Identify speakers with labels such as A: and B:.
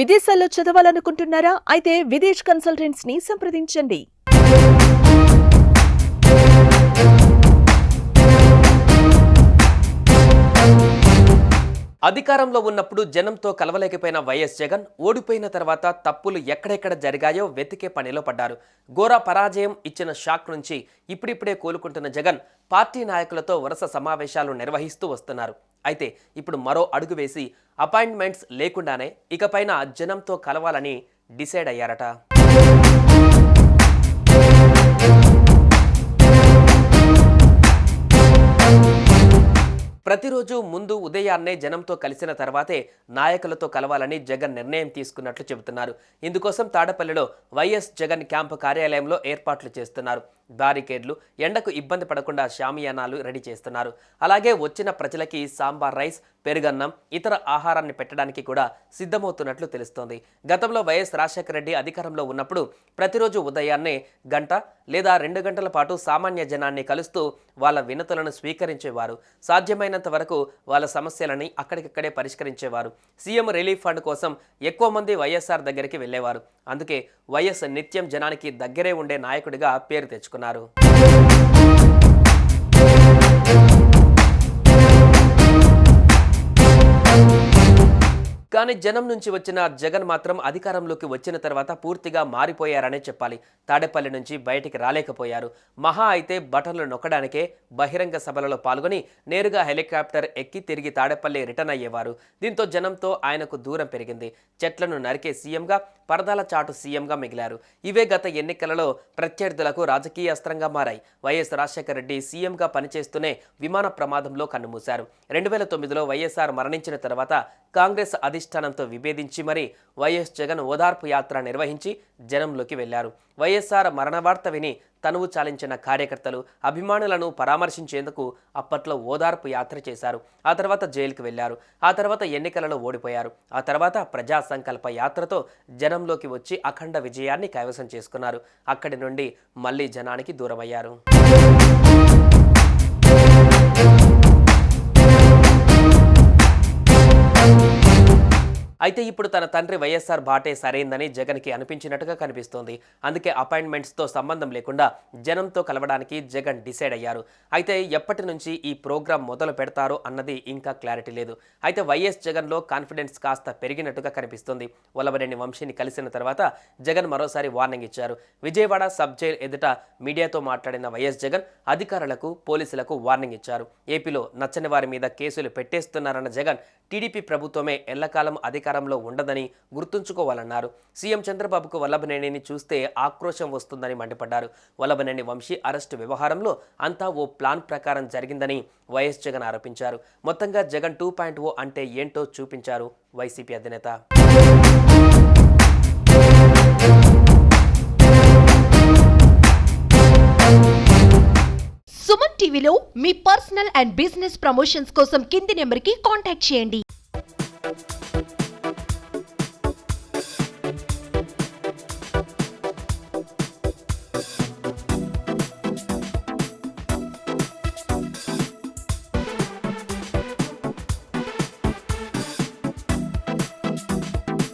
A: విదేశాల్లో చదవాలనుకుంటున్నారా? అయితే విదేశ్ కన్సల్టెంట్స్ని సంప్రదించండి.
B: అధికారంలో ఉన్నప్పుడు జనంతో కలవలేకపోయిన వైఎస్ జగన్ ఓడిపోయిన తర్వాత తప్పులు ఎక్కడెక్కడ జరిగాయో వెతికే పనిలో పడ్డారు. ఘోర పరాజయం ఇచ్చిన షాక్ నుంచి ఇప్పుడిప్పుడే కోలుకుంటున్న జగన్ పార్టీ నాయకులతో వరుస సమావేశాలు నిర్వహిస్తూ వస్తున్నారు. అయితే ఇప్పుడు మరో అడుగు వేసి అపాయింట్మెంట్స్ లేకుండానే ఇకపైన జనంతో కలవాలని డిసైడ్ అయ్యారట. ప్రతిరోజు ముందు ఉదయాన్నే జనంతో కలిసిన తర్వాతే నాయకులతో కలవాలని జగన్ నిర్ణయం తీసుకున్నట్లు చెబుతున్నారు. ఇందుకోసం తాడపల్లిలో వైఎస్ జగన్ క్యాంపు కార్యాలయంలో ఏర్పాట్లు చేస్తున్నారు. బారికేడ్లు ఎండకు ఇబ్బంది పడకుండా షామియానాలు రెడీ చేస్తున్నారు. అలాగే వచ్చిన ప్రజలకి సాంబార్ రైస్ పెరుగన్నం ఇతర ఆహారాన్ని పెట్టడానికి కూడా సిద్ధమవుతున్నట్లు తెలుస్తోంది. గతంలో వైఎస్ రాజశేఖర రెడ్డి అధికారంలో ఉన్నప్పుడు ప్రతిరోజు ఉదయాన్నే గంట లేదా రెండు గంటల పాటు సామాన్య జనాన్ని కలుస్తూ వాళ్ళ వినతులను స్వీకరించేవారు. సాధ్యమైనంత వరకు వాళ్ళ సమస్యలని అక్కడికక్కడే పరిష్కరించేవారు. సీఎం రిలీఫ్ ఫండ్ కోసం ఎక్కువ మంది వైఎస్ఆర్ దగ్గరికి వెళ్ళేవారు. అందుకే వైఎస్ నిత్యం జనానికి దగ్గరే ఉండే నాయకుడిగా పేరు తెచ్చుకున్నారు. కానీ జనం నుంచి వచ్చిన జగన్ మాత్రం అధికారంలోకి వచ్చిన తర్వాత పూర్తిగా మారిపోయారనే చెప్పాలి. తాడేపల్లి నుంచి బయటికి రాలేకపోయారు. మహా అయితే బటన్లు నొక్కడానికే బహిరంగ సభలలో పాల్గొని నేరుగా హెలికాప్టర్ ఎక్కి తిరిగి తాడేపల్లి రిటర్న్ అయ్యేవారు. దీంతో జనంతో ఆయనకు దూరం పెరిగింది. చెట్లను నరికే సీఎంగా పరదాల చాటు సీఎంగా మిగిలారు. ఇవే గత ఎన్నికలలో ప్రత్యర్థులకు రాజకీయ అస్త్రంగా మారాయి. వైఎస్ రాజశేఖర రెడ్డి సీఎంగా పనిచేస్తూనే విమాన ప్రమాదంలో కన్నుమూశారు. రెండు వేల తొమ్మిదిలో వైఎస్ఆర్ మరణించిన తర్వాత కాంగ్రెస్ అధిష్టానంతో విభేదించి మరీ వైఎస్ జగన్ ఓదార్పు యాత్ర నిర్వహించి జనంలోకి వెళ్ళారు వైఎస్ఆర్ మరణ వార్త విని తనువు చాలించిన కార్యకర్తలు అభిమానులను పరామర్శించేందుకు అప్పట్లో ఓదార్పు యాత్ర చేశారు. ఆ తర్వాత జైలుకు వెళ్ళారు ఆ తర్వాత ఎన్నికలలో ఓడిపోయారు. ఆ తర్వాత ప్రజా సంకల్ప యాత్రతో జనంలోకి వచ్చి అఖండ విజయాన్ని కైవసం చేసుకున్నారు. అక్కడి నుండి మళ్ళీ జనానికి దూరమయ్యారు. అయితే ఇప్పుడు తన తండ్రి వైఎస్ఆర్ బాటే సరైందని జగన్కి అనిపించినట్టుగా కనిపిస్తోంది. అందుకే అపాయింట్మెంట్స్తో సంబంధం లేకుండా జనంతో కలవడానికి జగన్ డిసైడ్ అయ్యారు. అయితే ఎప్పటి నుంచి ఈ ప్రోగ్రాం మొదలు పెడతారో అన్నది ఇంకా క్లారిటీ లేదు. అయితే వైఎస్ జగన్లో కాన్ఫిడెన్స్ కాస్త పెరిగినట్టుగా కనిపిస్తుంది. వల్లభనేని వంశీని కలిసిన తర్వాత జగన్ మరోసారి వార్నింగ్ ఇచ్చారు. విజయవాడ సబ్ జైల్ ఎదుట మీడియాతో మాట్లాడిన వైఎస్ జగన్ అధికారులకు పోలీసులకు వార్నింగ్ ఇచ్చారు. ఏపీలో నచ్చని వారి మీద కేసులు పెట్టేస్తున్నారన్న జగన్ టీడీపీ ప్రభుత్వమే ఎల్లకాలం అధికారంలో ఉండదని గుర్తుంచుకోవాలన్నారు. సీఎం చంద్రబాబుకు వల్లభనేనిని చూస్తే ఆక్రోశం వస్తుందని మండిపడ్డారు. వల్లభనేని వంశీ అరెస్టు వ్యవహారంలో అంతా ఓ ప్లాన్ ప్రకారం జరిగిందని వైఎస్ జగన్ ఆరోపించారు. మొత్తంగా జగన్ టూ పాయింట్ ఓ అంటే ఏంటో చూపించారు వైసీపీ అధినేత.
C: సుమన్ టీవీలో మీ పర్సనల్ అండ్ బిజినెస్ ప్రమోషన్స్ కోసం కింది నెంబర్కి కాంటాక్ట్ చేయండి.